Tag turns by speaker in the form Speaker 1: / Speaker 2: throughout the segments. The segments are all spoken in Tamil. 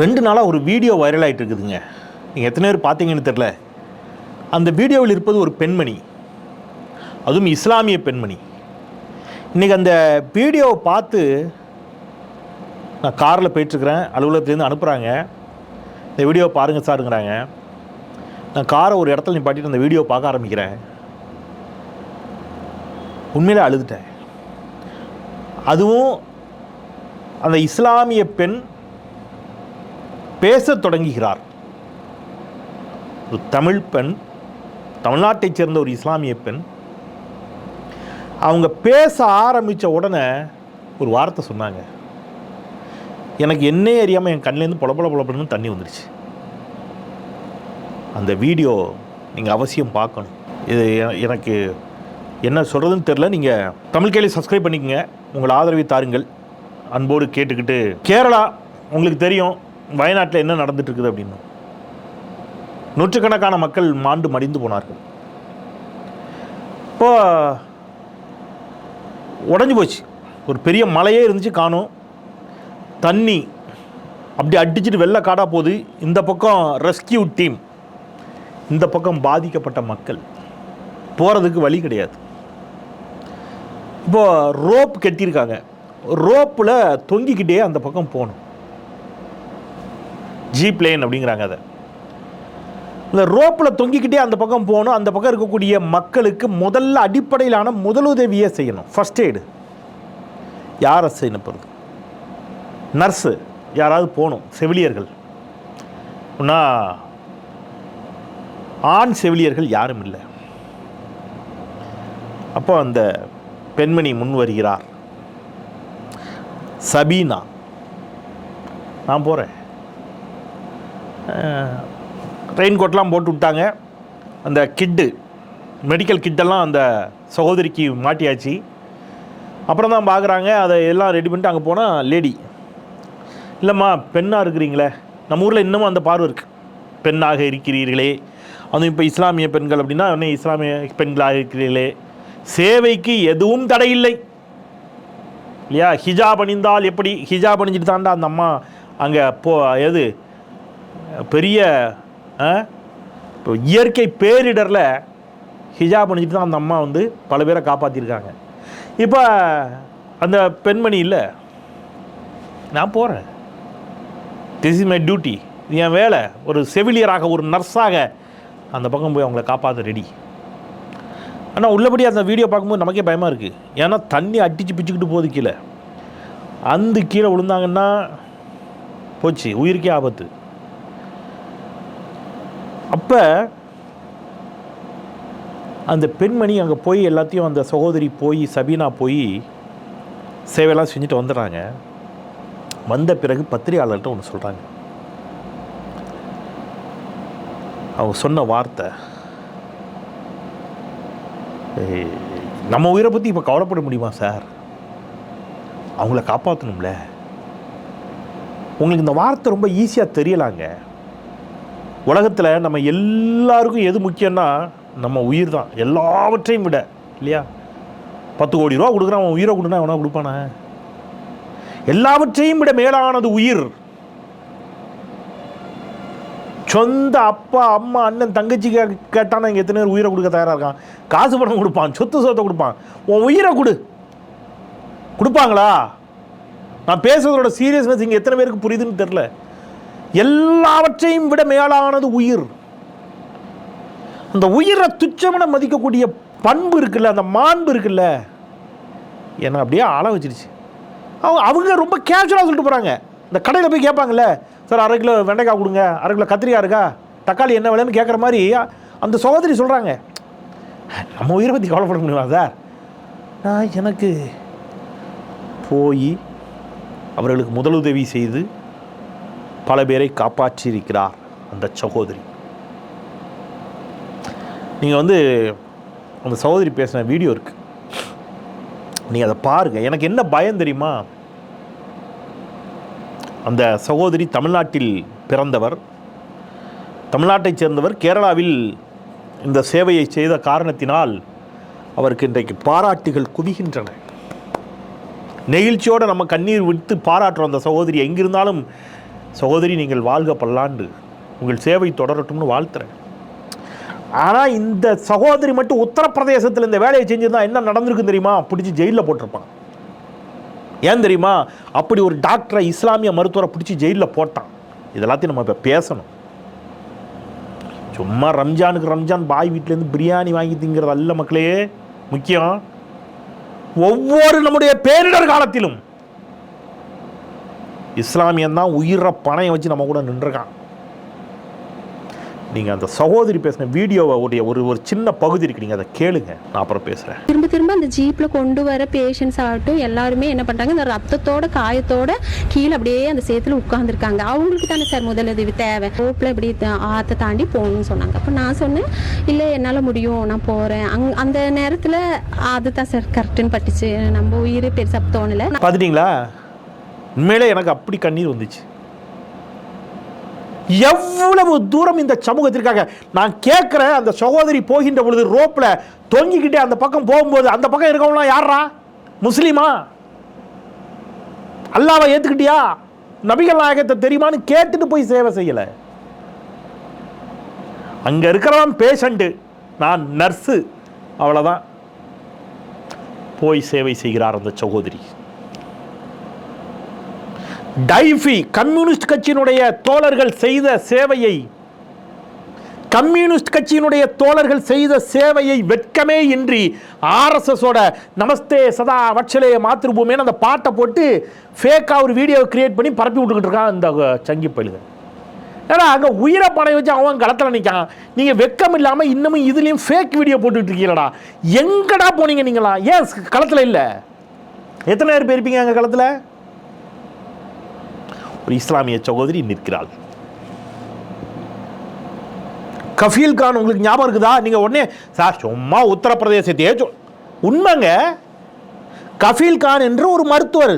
Speaker 1: ரெண்டு நாளாக ஒரு வீடியோ வைரல் ஆகிட்டு இருக்குதுங்க. நீங்கள் எத்தனை பேர் பார்த்தீங்கன்னு தெரில அந்த வீடியோவில் இருப்பது ஒரு பெண்மணி. அதுவும் இஸ்லாமிய பெண்மணி. இன்றைக்கி அந்த வீடியோவை பார்த்து நான் காரில் போயிட்டுருக்கிறேன். அலுவலகத்துலேருந்து அனுப்புகிறாங்க இந்த வீடியோ பாருங்கள் சாருங்கிறாங்க. நான் காரை ஒரு இடத்துல நிப்பாட்டிட்டு அந்த வீடியோ பார்க்க ஆரம்பிக்கிறேன். உண்மையிலே அழுதுட்டேன். அதுவும் அந்த இஸ்லாமிய பெண் பேசத் தொடங்குகிறார். ஒரு தமிழ் பெண் தமிழ்நாட்டைச் சேர்ந்த ஒரு இஸ்லாமிய பெண் அவங்க பேச ஆரம்பித்த உடனே ஒரு வார்த்தை சொன்னாங்க. எனக்கு என்னே அறியாமல் என் கண்ணிலேருந்து பொல பொல பொலப்படன்னு தண்ணி வந்துடுச்சு அந்த வீடியோ நீங்கள் அவசியம் பார்க்கணும். இது எனக்கு என்ன சொல்கிறதுன்னு தெரில நீங்கள் தமிழ் கேள்வி சப்ஸ்கிரைப் பண்ணிக்கங்க. உங்கள் ஆதரவை தாருங்கள். அன்போடு கேட்டுக்கிட்டு கேரளா உங்களுக்கு தெரியும். வயநாட்டில் என்ன நடந்துட்டுருக்குது அப்படின்னு நூற்றுக்கணக்கான மக்கள் மாண்டு மடிந்து போனார்கள். இப்போ உடஞ்சி போச்சு. ஒரு பெரிய மலையே இருந்துச்சு காணும். தண்ணி அப்படி அடிச்சிட்டு வெள்ளை காடாக போகுது இந்த பக்கம் ரெஸ்கியூ டீம் இந்த பக்கம் பாதிக்கப்பட்ட மக்கள் போகிறதுக்கு வழி கிடையாது. இப்போது ரோப் கட்டியிருக்காங்க. ரோப்பில் தொங்கிக்கிட்டே அந்த பக்கம் போகணும். ஜி பிளேன் அப்படிங்கிறாங்க அதை. இந்த ரோப்பில் தொங்கிக்கிட்டே அந்த பக்கம் போகணும் அந்த பக்கம் இருக்கக்கூடிய மக்களுக்கு முதல்ல அடிப்படையிலான முதலுதவியை செய்யணும். ஃபர்ஸ்ட் எய்டு யாரை செய்யணும் நர்ஸு யாராவது போகணும். செவிலியர்கள். அப்படின்னா ஆண் செவிலியர்கள் யாரும் இல்லை. அப்போ அந்த பெண்மணி முன் வருகிறார். சபீனா. நான் போகிறேன் ரெயின் கோட்லாம் போட்டு விட்டாங்க. அந்த கிட்டு மெடிக்கல் கிட்டெல்லாம் அந்த சகோதரிக்கு மாட்டியாச்சு. அப்புறம் தான் பார்க்குறாங்க அதை எல்லாம் ரெடி பண்ணிட்டு அங்கே போனால் லேடி. இல்லைம்மா பெண்ணாக இருக்கிறீங்களே. நம்ம ஊரில் இன்னமும் அந்த பார்வை இருக்குது பெண்ணாக இருக்கிறீர்களே. அதுவும் இப்போ இஸ்லாமிய பெண்கள் அப்படின்னா உடனே இஸ்லாமிய பெண்களாக இருக்கிறீர்களே. சேவைக்கு எதுவும் தடை இல்லை. இல்லையா? ஹிஜாப் அணிந்தால் எப்படி? ஹிஜாப் அணிஞ்சிட்டு தாண்டா அந்த அம்மா அங்கே போ எது? பெரிய ஆ? இப்போ இயற்கை பேரிடரில் ஹிஜாப் அணிஞ்சிட்டு தான் அந்த அம்மா வந்து பல பேரை காப்பாற்றிருக்காங்க இப்போ அந்த பெண்மணி இல்லை. நான் போகிறேன் திஸ் இஸ் மை டியூட்டி இது என் வேலை. ஒரு செவிலியராக ஒரு நர்ஸாக அந்த பக்கம் போய் அவங்கள காப்பாற்ற ரெடி ஆனால் உள்ளபடி அந்த வீடியோ பார்க்கும்போது நமக்கே பயமாக இருக்குது ஏன்னா தண்ணி அடித்து பிச்சுக்கிட்டு போகுது கீழே. அந்த கீழே விழுந்தாங்கன்னா போச்சு. உயிருக்கே ஆபத்து. அப்போ அந்த பெண்மணி அங்கே போய் எல்லாத்தையும் அந்த சகோதரி போய் சபீனா போய் சேவையெல்லாம் செஞ்சுட்டு வந்துடுறாங்க. வந்த பிறகு பத்திரிகையாளர்கிட்ட ஒன்று சொல்கிறாங்க அவங்க சொன்ன வார்த்தை நம்ம உயிரை பற்றி இப்போ கவலைப்பட முடியுமா சார்? அவங்கள காப்பாற்றணும்ல உங்களுக்கு இந்த வார்த்தை ரொம்ப ஈஸியாக தெரியலாங்க. உலகத்தில் நம்ம எல்லாருக்கும் எது முக்கியம்னா நம்ம உயிர் தான். எல்லாவற்றையும் விட இல்லையா? பத்து கோடி ரூபா கொடுக்குறான் அவன் உயிரை கொடுனா அவனா கொடுப்பானே? எல்லாவற்றையும் விட மேலானது உயிர். சொந்த அப்பா அம்மா அண்ணன் தங்கச்சி கே- கேட்டானா இங்கே எத்தனை பேர் உயிரை கொடுக்க தயாராக இருக்கான்? காசு பணம் கொடுப்பான் சொத்து சொத்தை கொடுப்பான். உன் உயிரை கொடு. கொடுப்பாங்களா? நான் பேசுறதோட சீரியஸ்னஸ் இங்கே எத்தனை பேருக்கு புரியுதுன்னு தெரில எல்லாவற்றையும் விட மேலானது உயிர். அந்த உயிரை துச்சமென மதிக்கக்கூடிய பண்பு இருக்குல்ல அந்த மாண்பு இருக்குல்ல என்னை அப்படியே ஆள வச்சிருச்சு. அவங்க அவங்க ரொம்ப கேஷுவலாக சொல்லிட்டு போகிறாங்க இந்த கடையில் போய் கேட்பாங்கல்ல சார் அரை கிலோ வெண்டைக்காய் கொடுங்க அரை கிலோ கத்திரிக்காய் இருக்கா? தக்காளி என்ன விலைன்னு கேட்குற மாதிரி அந்த சகோதரி சொல்கிறாங்க நம்ம உயிரை பற்றி கவலைப்பட முடியுமா சார்? நான் எனக்கு போய் அவர்களுக்கு முதலுதவி செய்து பல பேரை காப்பாற்றியிருக்கிறார் அந்த சகோதரி. நீங்கள் வந்து அந்த சகோதரி பேசின வீடியோ இருக்குது நீங்கள் அதை பாருங்கள் எனக்கு என்ன பயம் தெரியுமா? அந்த சகோதரி தமிழ்நாட்டில் பிறந்தவர் தமிழ்நாட்டைச் சேர்ந்தவர் கேரளாவில் இந்த சேவையை செய்த காரணத்தினால் அவருக்கு இன்றைக்கு பாராட்டுகள் குவிகின்றன. நெகிழ்ச்சியோடு நம்ம கண்ணீர் விட்டு பாராட்டுறோம் அந்த சகோதரி எங்கிருந்தாலும் சகோதரி நீங்கள் வாழ்க பல்லாண்டு. உங்கள் சேவை தொடரட்டும்னு வாழ்த்துறேன். ஆனால் இந்த சகோதரி மட்டும் உத்தரப்பிரதேசத்தில் இந்த வேலையை செஞ்சிருந்தா என்ன நடந்திருக்கு தெரியுமா? பிடிச்சி ஜெயிலில் போட்டிருப்பான். ஏன் தெரியுமா? அப்படி ஒரு டாக்டரை இஸ்லாமிய மருத்துவரை பிடிச்சி ஜெயிலில் போட்டான். இதெல்லாத்தையும் நம்ம இப்போ பேசணும். சும்மா ரம்ஜானுக்கு ரம்ஜான் பாய் வீட்டிலேருந்து பிரியாணி வாங்கி திங்கிறது அல்ல மக்களே. முக்கியம். ஒவ்வொரு நம்முடைய பேரிடர் காலத்திலும் இஸ்லாமியன் தான் உயிரை பணையம் வச்சு நம்ம கூட நின்றுருக்கான். நீங்கள் அந்த சகோதரி பேசின வீடியோவை உடைய ஒரு ஒரு சின்ன பகுதி இருக்கு. நீங்கள் அதை கேளுங்க. நான் அப்புறம் பேசுகிறேன்
Speaker 2: திரும்ப திரும்ப அந்த ஜீப்ல கொண்டு வர பேஷண்ட்ஸ் ஆகட்டும் எல்லாருமே என்ன பண்றாங்க? இந்த ரத்தத்தோட காயத்தோட கீழே அப்படியே அந்த சேத்துல உட்கார்ந்துருக்காங்க. அவங்களுக்கு தானே சார் முதலுதவி தேவை. ரோப்ல இப்படி ஆத்தை தாண்டி போகணும்னு சொன்னாங்க. அப்போ நான் சொன்னேன் இல்லை என்னால் முடியும். நான் போறேன். அங் அந்த நேரத்தில் அதுதான் சார் கரெக்டுன்னு பட்டுச்சு. நம்ம உயிர் பெருசாக தோணலை.
Speaker 1: பார்த்துட்டீங்களா உண்மையிலே எனக்கு அப்படி கண்ணீர் வந்துச்சு. எவ்வளவு தூரம் இந்த சமூகத்திற்காக நான் கேட்குறேன் அந்த சகோதரி போகின்ற பொழுது ரோப்பில் தொங்கிக்கிட்டே அந்த பக்கம் போகும்போது அந்த பக்கம் இருக்கவங்களாம் யாரா முஸ்லீமா? அல்லாவை ஏற்றுக்கிட்டியா நபிகள் நாயகத்தை தெரியுமான்னு கேட்டுட்டு போய் சேவை செய்யலை. அங்கே இருக்கிறவன் பேஷண்ட்டு நான் நர்ஸு அவ்வளோதான் போய் சேவை செய்கிறார் அந்த சகோதரி. டைஃபி கம்யூனிஸ்ட் கட்சியினுடைய தோழர்கள் செய்த சேவையை கம்யூனிஸ்ட் கட்சியினுடைய தோழர்கள் செய்த சேவையை வெட்கமே இன்றி ஆர்எஸ்எஸோட நமஸ்தே சதா வட்சலே மாத்திருபூமேன்னு அந்த பாட்டை போட்டு ஃபேக்காக ஒரு வீடியோ கிரியேட் பண்ணி பரப்பி விட்டுக்கிட்டு இருக்கான் இந்த சங்கி பழுது ஏன்னா அங்கே உயிரை பணம் வச்சு அவன் களத்தில் நிற்கான் நீங்கள் வெக்கம் இல்லாமல் இன்னமும் இதுலேயும் ஃபேக் வீடியோ போட்டுக்கிட்டு இருக்கீங்களடா. எங்கடா போனீங்க நீங்களா ஏன் களத்தில் இல்லை? எத்தனை பேர் போயிருப்பீங்க அங்கே களத்தில்? ஒரு இஸ்லாமிய சகோதரி நிற்கிறாள். கஃபீல் கான் உங்களுக்கு ஞாபகம் இருக்குதா? நீங்க உடனே சார் சும்மா உத்தரப்பிரதேசத்தையே சொல் உண்மைங்க கஃபீல் கான் என்று ஒரு மருத்துவர்.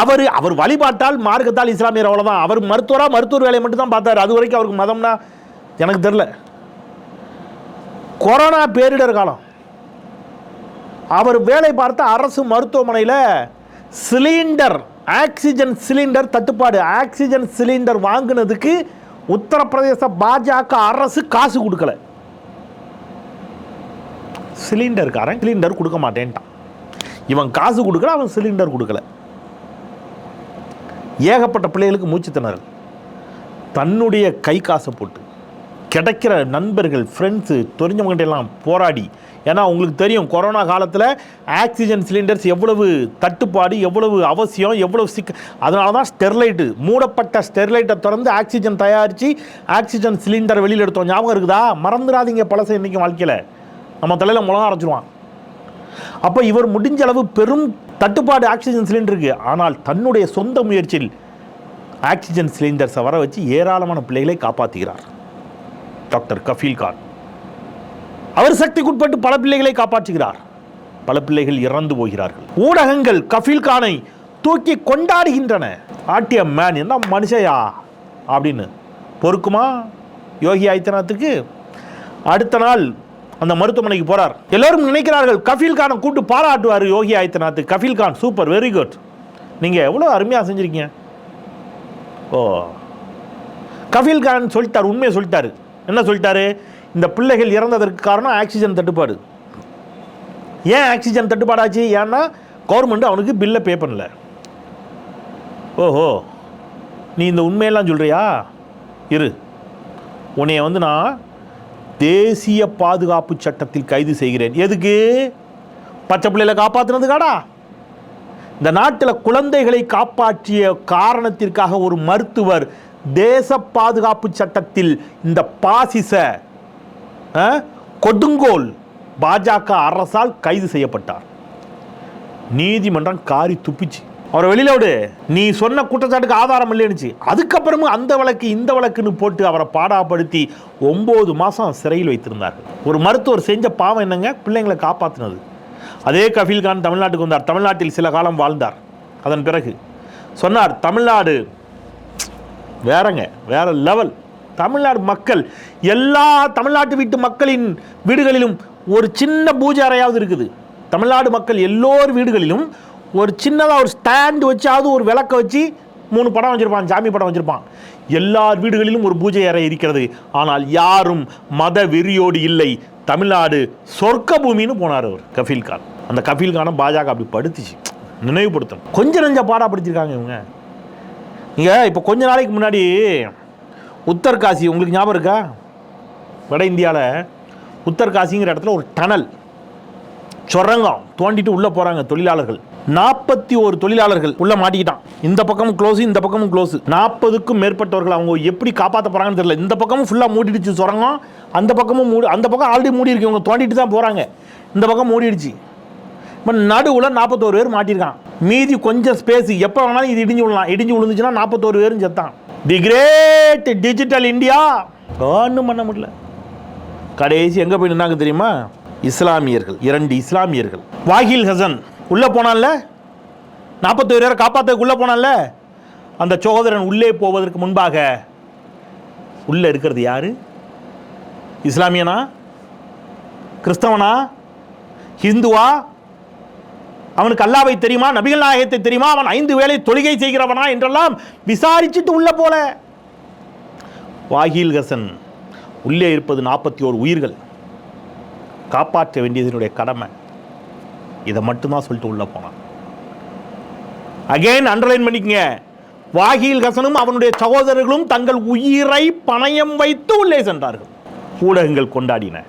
Speaker 1: அவர் அவர் வழிபாட்டால் மார்க்கத்தால் இஸ்லாமியர் அவ்வளோதான் அவர் மருத்துவராக மருத்துவர் வேலையை மட்டும் தான் பார்த்தார். அது வரைக்கும் அவருக்கு மதம்னா எனக்கு தெரில கொரோனா பேரிடர் காலம். அவர் வேலை பார்த்த அரசு மருத்துவமனையில் சிலிண்டர் ஆக்சிஜன் சிலிண்டர் தட்டுப்பாடு ஆக்சிஜன் சிலிண்டர் வாங்கினதுக்கு உத்தரப்பிரதேச பாஜக அரசு காசு கொடுக்கல. சிலிண்டர்காரன் சிலிண்டர் கொடுக்க மாட்டேன்ட்டான். இவன் காசு கொடுக்கல அவன் சிலிண்டர் கொடுக்கல. ஏகப்பட்ட பிள்ளைகளுக்கு மூச்சு திணறல். தன்னுடைய கை காசை போட்டு கிடைக்கிற நண்பர்கள் ஃப்ரெண்ட்ஸு தெரிஞ்சவங்ககிட்ட எல்லாம் போராடி ஏன்னா உங்களுக்கு தெரியும் கொரோனா காலத்தில் ஆக்சிஜன் சிலிண்டர்ஸ் எவ்வளவு தட்டுப்பாடு எவ்வளவு அவசியம் எவ்வளவு சிக்க அதனால தான் ஸ்டெர்லைட்டு மூடப்பட்ட ஸ்டெர்லைட்டை திறந்து ஆக்சிஜன் தயாரித்து ஆக்சிஜன் சிலிண்டர் வெளியில் எடுத்தோம். ஞாபகம் இருக்குதா? மறந்துடாதீங்க பழசை இன்றைக்கி வாழ்க்கையில். நம்ம தலையில் முளகம் அரைச்சிடுவான் அப்போ இவர் முடிஞ்ச அளவு பெரும் தட்டுப்பாடு ஆக்சிஜன் சிலிண்டருக்கு ஆனால் தன்னுடைய சொந்த முயற்சியில் ஆக்சிஜன் சிலிண்டர்ஸை வர வச்சு ஏராளமான பிள்ளைகளை காப்பாற்றுகிறார் டாக்டர் கஃபீல் கான். அவர் சக்திக்குட்பட்டு பல பிள்ளைகளை காப்பாற்றுகிறார். பல பிள்ளைகள் இறந்து போகிறார்கள். ஊடகங்கள் கஃபீல் கானை தூக்கி கொண்டாடுகின்றன. ஆட்டிய மேன் என்ன மனுஷயா? அப்படின்னு பொறுக்குமா? யோகி ஆதித்யநாத்துக்கு? அடுத்த நாள் அந்த மருத்துவமனைக்கு போறார். எல்லாரும் நினைக்கிறார்கள் கஃபீல் கானை கூட்டு பாராட்டுவார் Yogi Adityanath. Kafeel Khan super very good நீங்கள் எவ்வளோ அருமையாக செஞ்சுருக்கீங்க? ஓ. கஃபீல் கான் சொல்லிட்டார் உண்மையை சொல்லிட்டார். என்ன சொல்லிட்டாரு? இந்த பிள்ளைகள் இறந்ததற்கு காரணம் ஆக்சிஜன் தட்டுப்பாடு. ஏன் ஆக்சிஜன் தட்டுப்பாடாச்சு? ஏன்னா கவர்மெண்ட் அவனுக்கு பில்லை பே பண்ணல. ஓஹோ. நீ இந்த உண்மையெல்லாம் சொல்கிறியா இரு. உன்னைய வந்து நான் தேசிய பாதுகாப்பு சட்டத்தில் கைது செய்கிறேன். எதுக்கு? பச்சை பிள்ளைகளை காப்பாற்றுனதுக்காடா இந்த நாட்டில் குழந்தைகளை காப்பாற்றிய காரணத்திற்காக ஒரு மருத்துவர் தேச பாதுகாப்பு சட்டத்தில் இந்த பாசிச கொடுங்கோல் பாஜக அரசால் கைது செய்யப்பட்டார். நீதிமன்றம் காரி துப்பிச்சு. அவரை வெளியில விடு. நீ சொன்ன குற்றச்சாட்டுக்கு ஆதாரம் இல்லைன்னுச்சு. அதுக்கப்புறமும் அந்த வழக்கு இந்த வழக்குன்னு போட்டு அவரை பாடாப்படுத்தி ஒம்பது மாதம் சிறையில் வைத்திருந்தார் ஒரு மருத்துவர் செஞ்ச பாவம் என்னங்க? பிள்ளைங்களை காப்பாற்றினது அதே கஃபீல்கான் தமிழ்நாட்டுக்கு வந்தார். தமிழ்நாட்டில் சில காலம் வாழ்ந்தார். அதன் பிறகு சொன்னார் தமிழ்நாடு வேறங்க வேற லெவல் தமிழ்நாடு மக்கள் எல்லா தமிழ்நாட்டு வீட்டு மக்களின் வீடுகளிலும் ஒரு சின்ன பூஜை அறையாவது இருக்குது. தமிழ்நாடு மக்கள் எல்லோர் வீடுகளிலும் ஒரு சின்னதாக ஒரு ஸ்டாண்டு வச்சாவது ஒரு விளக்க வச்சு மூணு படம் வச்சுருப்பான் ஜாமி படம் வச்சுருப்பான். எல்லார் வீடுகளிலும் ஒரு பூஜை அறை இருக்கிறது. ஆனால் யாரும் மத வெறியோடு இல்லை. தமிழ்நாடு சொர்க்க பூமின்னு போனார் அவர் கஃபீல் கான். அந்த கஃபீல் கானை பாஜக அப்படி படுத்துச்சு. நினைவுபடுத்தணும். கொஞ்சம் நெஞ்ச படிச்சிருக்காங்க இவங்க. இங்கே இப்போ கொஞ்ச நாளைக்கு முன்னாடி உத்தர்காசி உங்களுக்கு ஞாபகம் இருக்கா? வட இந்தியாவில் உத்தர்காசிங்கிற இடத்துல ஒரு டனல் சுரங்கம் தோண்டிட்டு உள்ளே போகிறாங்க தொழிலாளர்கள். நாற்பத்தி ஒரு தொழிலாளர்கள் உள்ள மாட்டிக்கிட்டான். இந்த பக்கமும் க்ளோஸ் இந்த பக்கமும் க்ளோஸ் நாற்பதுக்கும் மேற்பட்டவர்கள் அவங்க எப்படி காப்பாற்ற போகிறாங்கன்னு தெரியல. இந்த பக்கமும் ஃபுல்லாக மூடிடுச்சு சுரங்கம் அந்த பக்கமும் மூடி அந்த பக்கம் ஆல்ரெடி மூடி இருக்கு இவங்க தோண்டிட்டு தான் போகிறாங்க இந்த பக்கம் மூடிடுச்சு. இப்போ நடுவில் நாற்பத்தோரு பேர் மாட்டியிருக்கான் மீதி கொஞ்சம் ஸ்பேஸ் எப்போ வேணாலும் இது இடிஞ்சு விடலாம் இடிஞ்சு விழுந்துச்சுன்னா நாற்பத்தோரு பேரும் செத்தான். தி கிரேட் டிஜிட்டல் இந்தியா ஒன்றும் பண்ண முடியல. கடைசி எங்கே போய் நின்னாங்க தெரியுமா? இஸ்லாமியர்கள் இரண்டு இஸ்லாமியர்கள். வாகில் ஹசன் உள்ளே போனான்ல? நாற்பத்தோரு பேரை காப்பாற்றுக்கு உள்ளே போனான்ல? அந்த சகோதரன் உள்ளே போவதற்கு முன்பாக உள்ளே இருக்கிறது யார்? இஸ்லாமியனா? கிறிஸ்தவனா? ஹிந்துவா? அவனுக்கு அல்லாவை தெரியுமா? நபிகள் நாயகத்தை தெரியுமா? அவன் ஐந்து வேளை தொழுகை செய்கிறவனா என்றெல்லாம் விசாரிச்சுட்டு உள்ள போல. வாகில் ஹசன் உள்ளே இருப்பது நாற்பத்தி ஓரு உயிர்கள். காப்பாற்ற வேண்டியதனுடைய கடமை. இதை மட்டும்தான் சொல்லிட்டு உள்ள போனான். அகைன் அண்டர்லைன் பண்ணிக்கங்க. வாகில் ஹசனும் அவனுடைய சகோதரர்களும் தங்கள் உயிரை பணயம் வைத்து உள்ளே சென்றார்கள். ஊடகங்கள் கொண்டாடின.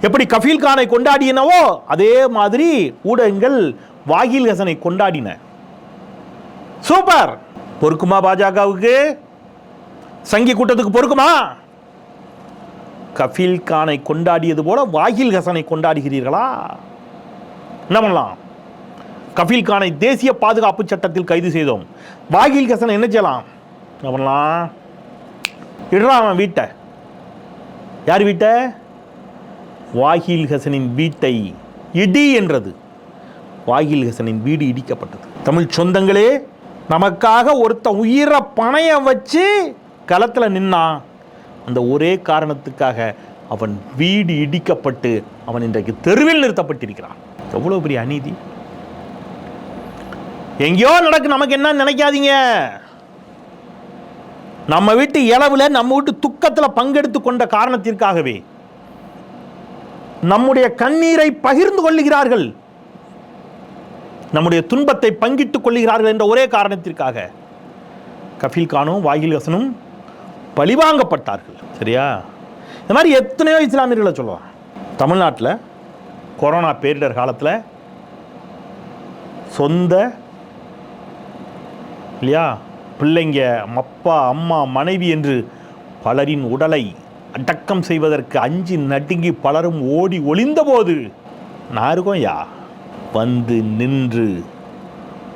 Speaker 1: எப்படி கஃபீல் கானை கொண்டாடினவோ அதே மாதிரி ஊடகங்கள் வாகில் ஹசனை கொண்டாடின. சூப்பர்! பொறுக்குமா பாஜகவுக்கு? சங்கி கூட்டத்துக்கு பொறுக்குமா? கஃபீல் கானை கொண்டாடியது போல வாகில் ஹசனை கொண்டாடுகிறீர்களா? என்ன பண்ணலாம்? கஃபீல் கானை தேசிய பாதுகாப்பு சட்டத்தில் கைது செய்தோம். வாகில் ஹசனை என்ன செய்யலாம்? என்ன பண்ணலாம்? இடுறான் வீட்டை. யார் வீட்டை? வாகில் ஹசனின் வீட்டை இடி என்றது. வாகில் ஹசனின் வீடு இடிக்கப்பட்டது. தமிழ் சொந்தங்களே நமக்காக ஒருத்த உயிரை பணைய வச்சு களத்தில் நின்னான் அந்த ஒரே காரணத்துக்காக அவன் வீடு இடிக்கப்பட்டு அவன் இன்றைக்கு தெருவில் நிறுத்தப்பட்டிருக்கிறான். எவ்வளோ பெரிய அநீதி. எங்கேயோ நடக்கு நமக்கு என்ன நினைக்காதீங்க. நம்ம வீட்டு இளவுல நம்ம வீட்டு துக்கத்தில் பங்கெடுத்து கொண்ட காரணத்திற்காகவே நம்முடைய கண்ணீரை பகிர்ந்து கொள்ளுகிறார்கள். நம்முடைய துன்பத்தை பங்கிட்டுக் கொள்ளுகிறார்கள் என்ற ஒரே காரணத்திற்காக கஃபீல் கானும் வாகில் ஹசனும் பழிவாங்கப்பட்டார்கள். சரியா? இந்த மாதிரி எத்தனையோ இஸ்லாமியர்களை சொல்லலாம். தமிழ்நாட்டில் கொரோனா பேரிடர் காலத்தில் சொந்த இல்லையா? பிள்ளைங்க அப்பா அம்மா மனைவி என்று பலரின் உடலை அடக்கம் செய்வதற்கு அஞ்சி நடுங்கி பலரும் ஓடி ஒளிந்தபோது நான் இருக்கோம் யா வந்து நின்று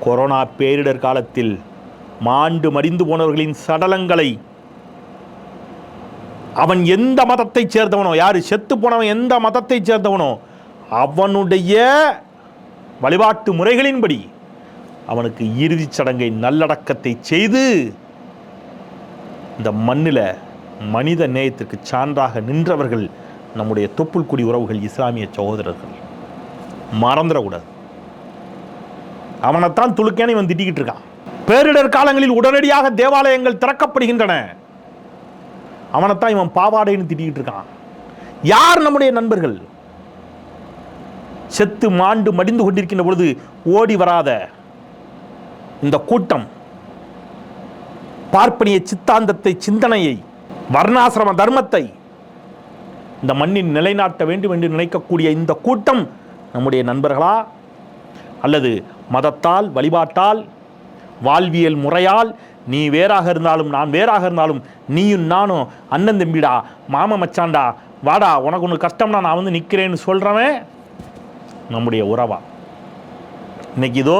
Speaker 1: கொரோனா பேரிடர் காலத்தில் மாண்டு மடிந்து போனவர்களின் சடலங்களை அவன் எந்த மதத்தைச் சேர்ந்தவனோ யார் செத்து போனவன் எந்த மதத்தைச் சேர்ந்தவனோ அவனுடைய வழிபாட்டு முறைகளின்படி அவனுக்கு இறுதிச் சடங்கை நல்லடக்கத்தை செய்து இந்த மண்ணில் மனித நேயத்திற்கு சான்றாக நின்றவர்கள் நம்முடைய தொப்புள் குடி உறவுகள் இஸ்லாமிய சகோதரர்கள். மறந்துடக்கூடாது அவனைத்தான் துளுக்கேன்னு இவன் திட்டிக்கிட்டு இருக்கான். பேரிடர் காலங்களில் உடனடியாக தேவாலயங்கள் திறக்கப்படுகின்றன. அவனைத்தான் இவன் பாவாடைன்னு திட்டிக்கிட்டு இருக்கான். யார் நம்முடைய நண்பர்கள்? செத்து மாண்டு மடிந்து கொண்டிருக்கின்ற பொழுது ஓடி வராத இந்த கூட்டம் பார்ப்பனிய சித்தாந்தத்தை சிந்தனையை வர்ணாசிரம தர்மத்தை இந்த மண்ணின் நிலைநாட்ட வேண்டும் என்று நினைக்கக்கூடிய இந்த கூட்டம் நம்முடைய நண்பர்களா அல்லது மதத்தால் வழிபாட்டால் வாழ்வியல் முறையால் நீ வேறாக இருந்தாலும் நான் வேறாக இருந்தாலும் நீயும் நானும் அண்ணன் தம்பிடா மாம மச்சாண்டா வாடா உனக்கு ஒன்று கஷ்டம்னா நான் வந்து நிற்கிறேன்னு சொல்கிறவன் நம்முடைய உறவா. இன்னைக்கு இதோ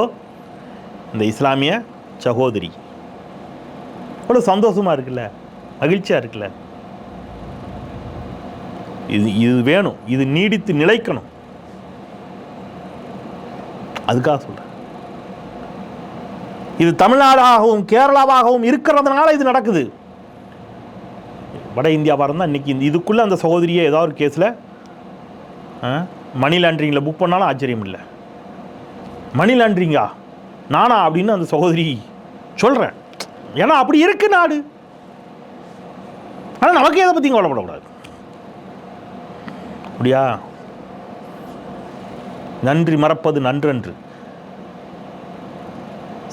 Speaker 1: இந்த இஸ்லாமிய சகோதரி. அவ்வளோ சந்தோஷமாக இருக்குல்ல? மகிழ்ச்சியாக இருக்குல்ல? இது இது வேணும். இது நீடித்து நிலைக்கணும். அதுக்காக சொல்கிறேன் இது தமிழ்நாடாகவும் கேரளாவாகவும் இருக்கிறதுனால இது நடக்குது. வட இந்தியாவாக இருந்தால் இன்றைக்கி இந்த இதுக்குள்ளே அந்த சகோதரியை ஏதாவது ஒரு கேஸில் மணி லாண்ட்ரிங்கில் புக் பண்ணாலும் ஆச்சரியம் இல்லை. மணி லாண்ட்ரிங்கா நானா அப்படின்னு அந்த சகோதரி சொல்கிறேன் ஏன்னா அப்படி இருக்கு நாடு. ஆனால் நமக்கு எதை பற்றியும் கவலைப்படக்கூடாது. அப்படியா? நன்றி மறப்பது நன்றன்று.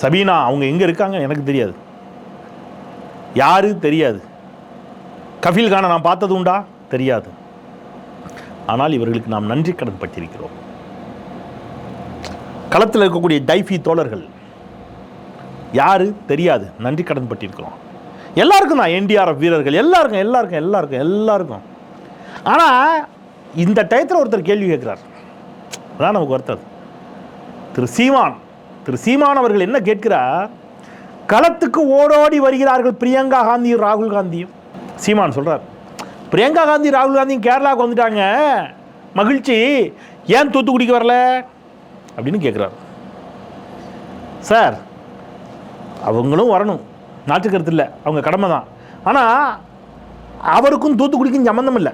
Speaker 1: சபீனா அவங்க எங்கே இருக்காங்க எனக்கு தெரியாது. யாரு? தெரியாது. கஃபீல் கானை நான் பார்த்தது உண்டா? தெரியாது. ஆனால் இவர்களுக்கு நாம் நன்றி கடன் பட்டிருக்கிறோம். களத்தில் இருக்கக்கூடிய டைஃபி தோழர்கள் யாரு? தெரியாது. நன்றி கடன் பட்டிருக்கிறோம். எல்லாருக்கும் தான் என்டிஆர்எஃப் வீரர்கள் எல்லாருக்கும் எல்லாருக்கும் எல்லாருக்கும் எல்லாருக்கும். ஆனால் இந்த டயத்தில் ஒருத்தர் கேள்வி கேட்குறார். அதான் நமக்கு ஒருத்தர் திரு சீமான் திரு சீமான் அவர்கள் என்ன கேட்கிறார்? களத்துக்கு ஓடோடி வருகிறார்கள் பிரியங்கா காந்தியும் ராகுல் காந்தியும். சீமான் சொல்கிறார் பிரியங்கா காந்தி ராகுல் காந்தியும் கேரளாவுக்கு வந்துட்டாங்க. மகிழ்ச்சி. ஏன் தூத்துக்குடிக்கு வரல? அப்படின்னு கேட்குறாரு. சார் அவங்களும் வரணும். நாட்டுக்கருத்து இல்லை அவங்க கடமை தான் ஆனால் அவருக்கும் தூத்துக்குடிக்கும் சம்மந்தம் இல்லை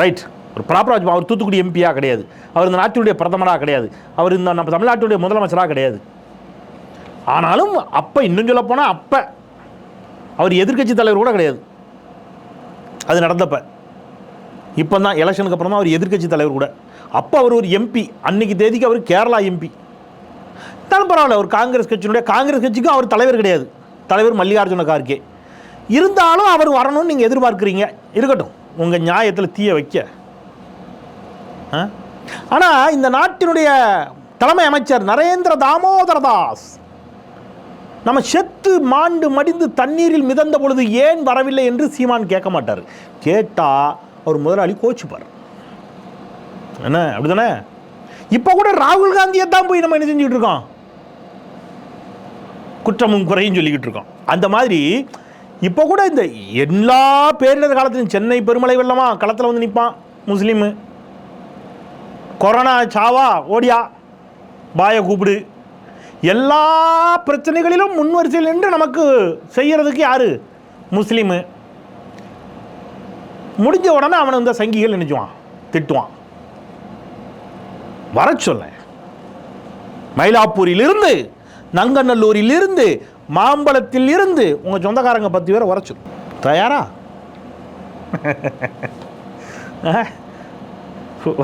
Speaker 1: ரைட் ஒரு ப்ராப்பராக அவர் தூத்துக்குடி எம்பியாக கிடையாது. அவர் இந்த நாட்டினுடைய பிரதமராக கிடையாது. அவர் இந்த நம்ம தமிழ்நாட்டுடைய முதலமைச்சராக கிடையாது. ஆனாலும் அப்போ இன்னும் சொல்ல போனால் அப்போ அவர் எதிர்க்கட்சி தலைவர் கூட கிடையாது. அது நடந்தப்ப. இப்போ தான் எலெக்ஷனுக்கு அப்புறம் தான் அவர் எதிர்க்கட்சி தலைவர் கூட. அப்போ அவர் ஒரு எம்பி அன்னைக்கு தேதிக்கு அவர் கேரளா எம்பி இருந்தாலும் பரவாயில்ல ஒரு காங்கிரஸ் கட்சியினுடைய காங்கிரஸ் கட்சிக்கும் அவர் தலைவர் கிடையாது. தலைவர் மல்லிகார்ஜுன கார்கே. இருந்தாலும் அவர் வரணும்னு நீங்கள் எதிர்பார்க்குறீங்க. இருக்கட்டும் உங்கள் நியாயத்தில் தீய வைக்க. ஆனால் இந்த நாட்டினுடைய தலைமை அமைச்சர் நரேந்திர தாமோதர தாஸ் நம்ம செத்து மாண்டு மடிந்து தண்ணீரில் மிதந்த பொழுது ஏன் வரவில்லை என்று சீமான் கேட்க மாட்டார். கேட்டால் அவர் முதலாளி கோச்சுப்பார். என்ன? அப்படிதானே இப்போ கூட ராகுல் காந்தியை தான் போய் நம்ம என்ன செஞ்சுக்கிட்டு இருக்கோம்? குற்றமும் குறையும் சொல்லிக்கிட்டு இருக்கோம். அந்த மாதிரி இப்போ கூட இந்த எல்லா பேரிடர் காலத்திலும் சென்னை பெருமலை வெள்ளமா களத்தில் வந்து நிற்பான் முஸ்லீமு. கொரோனா சாவா ஓடியா பாய கூப்பிடு. எல்லா பிரச்சனைகளிலும் முன்வரிசையில் நின்று நமக்கு செய்கிறதுக்கு யார்? முஸ்லீமு. முடிஞ்ச உடனே அவனை இந்த சங்கிகள் நினைச்சுவான் திட்டுவான். வர சொல்ல மயிலாப்பூரிலிருந்து நங்கநல்லூரிலிருந்து மாம்பழத்தில் இருந்து உங்க சொந்தக்காரங்க பத்து பேரை சொல்லு தயாரா?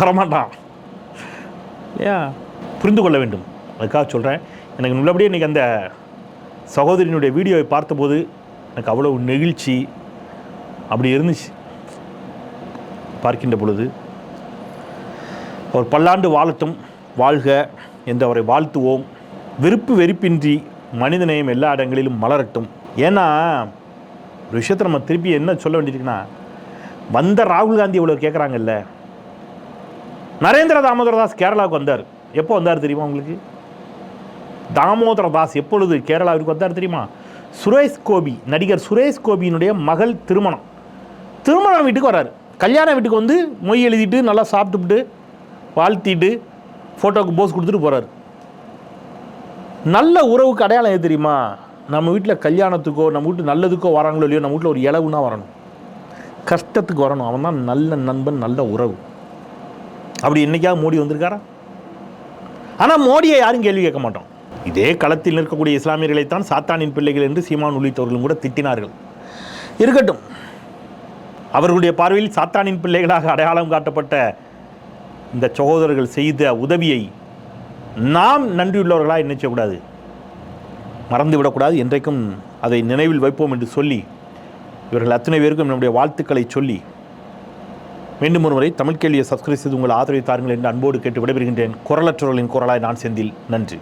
Speaker 1: வரமாட்டான். இல்லையா புரிந்து கொள்ள வேண்டும். அதுக்காக சொல்கிறேன் எனக்கு நல்லபடியாக இன்றைக்கி அந்த சகோதரியினுடைய வீடியோவை பார்த்தபோது எனக்கு அவ்வளோ நெகிழ்ச்சி அப்படி இருந்துச்சு. பார்க்கின்ற பொழுது அவர் பல்லாண்டு வாழட்டும் வாழ்க என்று அவரை வாழ்த்துவோம். விருப்பு வெறுப்பின்றி மனிதநேயம் எல்லா இடங்களிலும் மலரட்டும். ஏன்னா ஒரு விஷயத்தை நம்ம திருப்பி என்ன சொல்ல வேண்டியிருக்குன்னா வந்த ராகுல் காந்தி இவ்வளோ கேட்குறாங்கல்ல நரேந்திர தாமோதர தாஸ் கேரளாவுக்கு வந்தார். எப்போ வந்தார் தெரியுமா உங்களுக்கு? தாமோதர தாஸ் எப்பொழுது கேரளாவிற்கு வந்தார் தெரியுமா? சுரேஷ் கோபி நடிகர் சுரேஷ் கோபியினுடைய மகள் திருமணம். திருமணம் வீட்டுக்கு வராரு. கல்யாண வீட்டுக்கு வந்து மொய் எழுதிட்டு நல்லா சாப்பிட்டுவிட்டு வாழ்த்திட்டு ஃபோட்டோவுக்கு போஸ் கொடுத்துட்டு போகிறாரு நல்ல உறவுக்கு அடையாளம் எது தெரியுமா? நம்ம வீட்டில் கல்யாணத்துக்கோ நம்ம வீட்டு நல்லதுக்கோ வராங்களோ இல்லையோ நம்ம வீட்டில் ஒரு இளவுனா வரணும். கஷ்டத்துக்கு வரணும். அவன் தான் நல்ல நண்பன் நல்ல உறவு. அப்படி என்னைக்காவது மோடி வந்திருக்காரா? ஆனால் மோடியை யாரும் கேள்வி கேட்க மாட்டோம். இதே களத்தில் நிற்கக்கூடிய இஸ்லாமியர்களைத்தான் சாத்தானின் பிள்ளைகள் என்று சீமான் உள்ளிட்டவர்களும் கூட திட்டினார்கள். இருக்கட்டும். அவர்களுடைய பார்வையில் சாத்தானின் பிள்ளைகளாக அடையாளம் காட்டப்பட்ட இந்த சகோதரர்கள் செய்த உதவியை நாம் நன்றியுள்ளவர்களாக நினைச்சக்கூடாது மறந்து விடக்கூடாது என்றைக்கும் அதை நினைவில் வைப்போம் என்று சொல்லி இவர்கள் அத்தனை பேருக்கும் நம்முடைய வாழ்த்துக்களை சொல்லி மீண்டும் ஒருமுறை தமிழ் கேள்வியை சப்ஸ்கிரைப் செய்து உங்கள் ஆதரவை தாருங்கள் என்று அன்போடு கேட்டு விடைபெறுகின்றேன். குரலற்றவர்களின் குரலாய் நான் செந்தில். நன்றி.